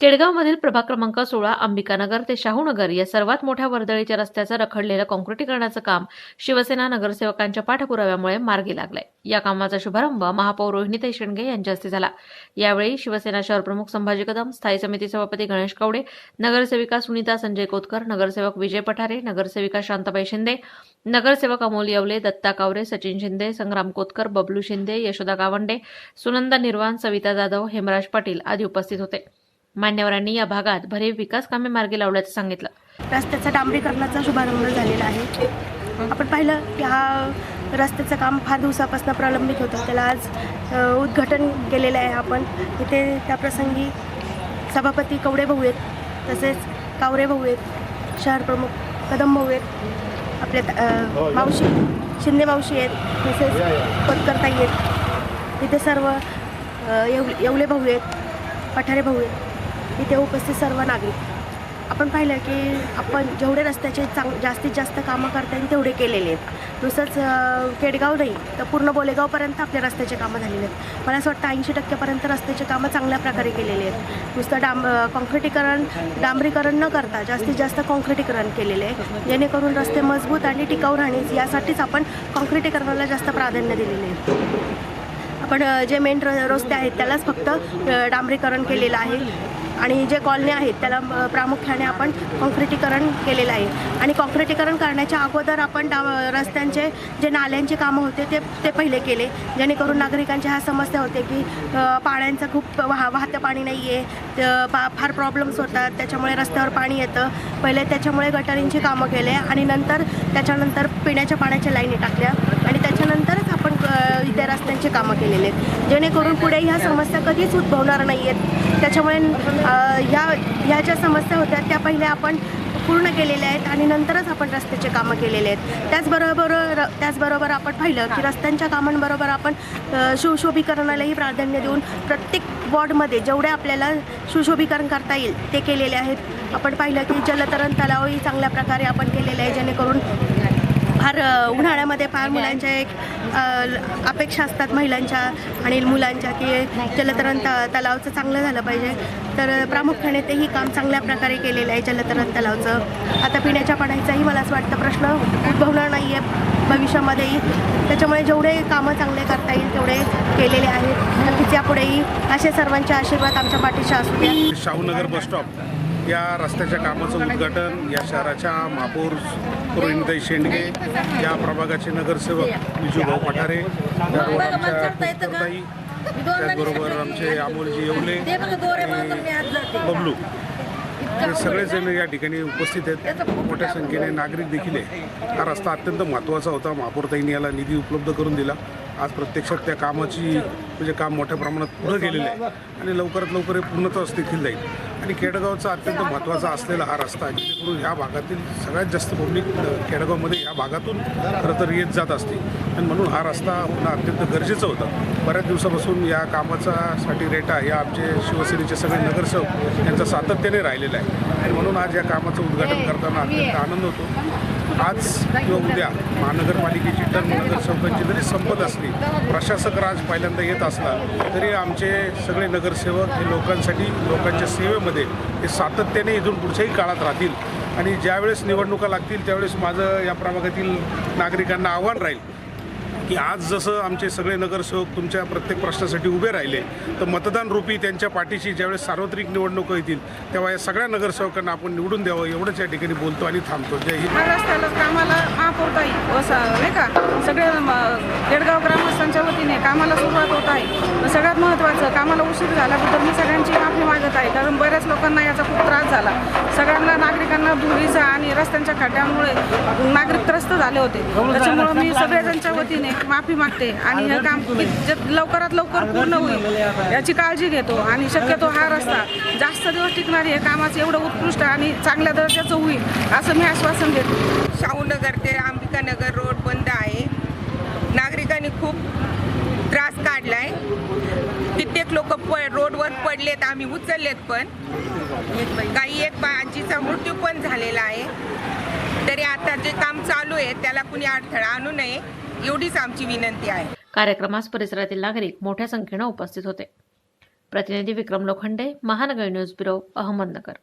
केडगावमधील प्रभाग क्रमांक सोळा अंबिकानगर ते शाहूनगर या सर्वात मोठ्या वर्दळीच्या रस्त्याचं रखडलेलं काँक्रिटीकरणाचं काम शिवसेना नगरसेवकांच्या पाठपुराव्यामुळे मार्गी लागलंय. या कामाचा शुभारंभ महापौर रोहिणीताई शेंडगे यांच्या हस्ते झाला. यावेळी शिवसेना शहर प्रमुख संभाजी कदम स्थायी समिती सभापती गणेश कवडे नगरसेविका सुनीता संजय कोतकर नगरसेवक विजय पठारे नगरसेविका शांताबाई शिंदे नगरसेवक अमोल येवले दत्ता कावरे सचिन शिंदे संग्राम कोतकर बबलू शिंदे यशोदा गावंडे सुनंदा निर्वाण सविता जाधव हेमराज पाटील आदी उपस्थित होते. मान्यवरांनी या भागात भरीव विकास कामे मार्गी लावल्याचं सांगितलं. रस्त्याचा डांबरीकरणाचा शुभारंभ झालेला आहे. आपण पाहिलं की हा रस्त्याचं काम फार दिवसापासून प्रलंबित होतं. त्याला आज उद्घाटन केलेलं आहे आपण. इथे त्या प्रसंगी सभापती कवडे भाऊ आहेत तसेच कावरे भाऊ आहेत शहर प्रमुख कदम भाऊ आहेत आपल्या मावशी शिंदे मावशी आहेत तसेच पत्करताई आहेत. इथे सर्व येव येवले भाऊ आहेत पठारे भाऊ आहेत. इथे उपस्थित सर्व नागरिक. आपण पाहिलं की आपण जेवढे रस्त्याचे चांग जास्तीत जास्त कामं करता येईल तेवढे केलेले आहेत. नुसतंच केडगाव नाही तर पूर्ण बोलेगावपर्यंत आपल्या रस्त्याचे कामं झालेले आहेत. मला असं वाटतं ऐंशी टक्क्यापर्यंत रस्त्याचे कामं चांगल्या प्रकारे केलेले आहेत. नुसतं डांब कॉन्क्रिटीकरण डांबरीकरण न करता जास्तीत जास्त कॉन्क्रिटीकरण केलेले आहे. जेणेकरून रस्ते मजबूत आणि टिकाऊ राहणीच यासाठीच आपण कॉन्क्रिटीकरणाला जास्त प्राधान्य दिलेले आहे. आपण जे मेन र रस्ते आहेत त्यालाच फक्त डांबरीकरण केलेलं आहे. आणि जे कॉलनी आहेत त्याला प्रामुख्याने आपण कॉन्क्रिटीकरण केलेलं आहे. आणि कॉन्क्रिटीकरण करण्याच्या अगोदर आपण डा रस्त्यांचे जे नाल्यांचे कामं होते ते ते पहिले केले. जेणेकरून नागरिकांच्या ह्या समस्या होते की पाण्याचं खूप वाह वाहतं पाणी नाही आहे पा फार प्रॉब्लेम्स होतात. त्याच्यामुळे रस्त्यावर पाणी येतं. पहिले त्याच्यामुळे गटारींची कामं केले आणि नंतर त्याच्यानंतर पिण्याच्या पाण्याच्या लाईनी टाकल्या. आणि त्याच्यानंतरच इतर रस्त्यांचे कामं केलेले आहेत. जेणेकरून पुढे ह्या समस्या कधीच उद्भवणार नाही आहेत त्याच्यामुळे ह्या ह्या ज्या समस्या होत्या त्या पहिल्या आपण पूर्ण केलेल्या आहेत आणि नंतरच आपण रस्त्याचे कामं केलेले आहेत. त्याचबरोबर र- त्याचबरोबर आपण पाहिलं की रस्त्यांच्या कामांबरोबर आपण सुशोभीकरणालाही प्राधान्य देऊन प्रत्येक वॉर्डमध्ये जेवढे आपल्याला सुशोभीकरण करता येईल ते केलेले आहेत. आपण पाहिलं की जलतरण तलावही चांगल्या प्रकारे आपण केलेले आहे जेणेकरून फार उन्हाळ्यामध्ये फार मुलांच्या एक अपेक्षा असतात महिलांच्या आणि मुलांच्या की जलतरण त तलावचं चांगलं झालं पाहिजे. तर प्रामुख्याने तेही काम चांगल्या प्रकारे केलेलं आहे जलतरण तलावचं. आता पिण्याच्या पाण्याचाही मला असं वाटतं प्रश्न उद्भवणार नाही आहे भविष्यामध्येही. त्याच्यामुळे जेवढे कामं चांगले करता येईल तेवढे केलेले आहेत. नक्कीच यापुढेही असे सर्वांचे आशीर्वाद आमच्या पाठीशी असू द्या. शाहूनगर बसस्टॉप या रस्त्याच्या कामाचं उद्घाटन या शहराच्या महापौर रोहिणीताई शेंडगे या प्रभागाचे नगरसेवक विजूभाऊ पठारे त्याबरोबर आमच्या पुष्करताई, त्याचबरोबर आमचे अमोलजी येवले बबलू. हे सगळेजण या ठिकाणी उपस्थित आहेत. मोठ्या संख्येने नागरिक देखील आहे हा रस्ता अत्यंत महत्त्वाचा होता. महापौरताईंनी याला निधी उपलब्ध करून दिला. आज प्रत्यक्षात त्या कामाची म्हणजे काम मोठ्या प्रमाणात पुढं गेलेलं आहे. आणि लवकरात लवकर हे पूर्णत्वास देखील जाईल. आणि केडगावचा अत्यंत महत्त्वाचा असलेला हा रस्ता जेणेकरून ह्या भागातील सगळ्यात जास्त पब्लिक केडगावमध्ये ह्या भागातून खरं तर येत जात असते. आणि म्हणून हा रस्ता होणं अत्यंत गरजेचं होतं. बऱ्याच दिवसापासून या कामाचा साठी रेटा या आमचे शिवसेनेचे सगळे नगरसेवक यांचा सातत्याने राहिलेला आहे. आणि म्हणून आज या कामाचं उद्घाटन करताना अत्यंत आनंद होतो. आज किंवा उद्या महानगरपालिकेची टर्म नगरसेवकांची जरी संपत असली प्रशासक राज पहिल्यांदा येत असला तरी आमचे सगळे नगरसेवक हे लोकांसाठी लोकांच्या सेवेमध्ये हे सातत्याने इथून पुढच्याही काळात राहतील. आणि ज्यावेळेस निवडणुका लागतील त्यावेळेस माझं या प्रभागातील नागरिकांना आव्हान राहील. की आज जसं आमचे सगळे नगरसेवक तुमच्या प्रत्येक प्रश्नासाठी उभे राहिले तर मतदान रूपी त्यांच्या पाठीशी ज्यावेळेस सार्वत्रिक निवडणुका येतील तेव्हा या सगळ्या नगरसेवकांना आपण निवडून द्यावं एवढंच या ठिकाणी बोलतो आणि थांबतो. जय हिंद. ह्या कामाला महापौरताई व नाही का? सगळे केडगाव ग्रामस्थांच्या वतीने कामाला सुरुवात होत आहे. सगळ्यात महत्त्वाचं कामाला उशीर झाल्याबद्दल मी सगळ्यांची माफी मागत आहे. कारण बऱ्याच लोकांना याचा खूप त्रास झाला. सगळ्यांना नागरिकांना धुळीचा आणि रस्त्यांच्या खड्ड्यामुळे नागरिक त्रस्त झाले होते. त्याच्यामुळे मी सगळ्यांच्या वतीने माफी मागते आणि हे काम लवकरात लवकर पूर्ण होईल याची काळजी घेतो आणि शक्यतो हा रस्ता जास्त दिवस टिकणारी हे कामाचं एवढं उत्कृष्ट आणि चांगल्या दर्जाचं होईल असं मी आश्वासन देतो. शाहूनगर ते अंबिकानगर रोड बंद आहे. नागरिकांनी खूप त्रास काढलाय. कित्येक लोक प रोडवर पडलेत आम्ही उचललेत पण. काही एक बा आजीचा मृत्यू पण झालेला आहे. तरी आता जे काम चालू आहे त्याला कुणी अडथळा आणू नये एवढीच आमची विनंती आहे. कार्यक्रमास परिसरातील नागरिक मोठ्या संख्येनं उपस्थित होते. प्रतिनिधी विक्रम लोखंडे महानगर न्यूज ब्युरो अहमदनगर.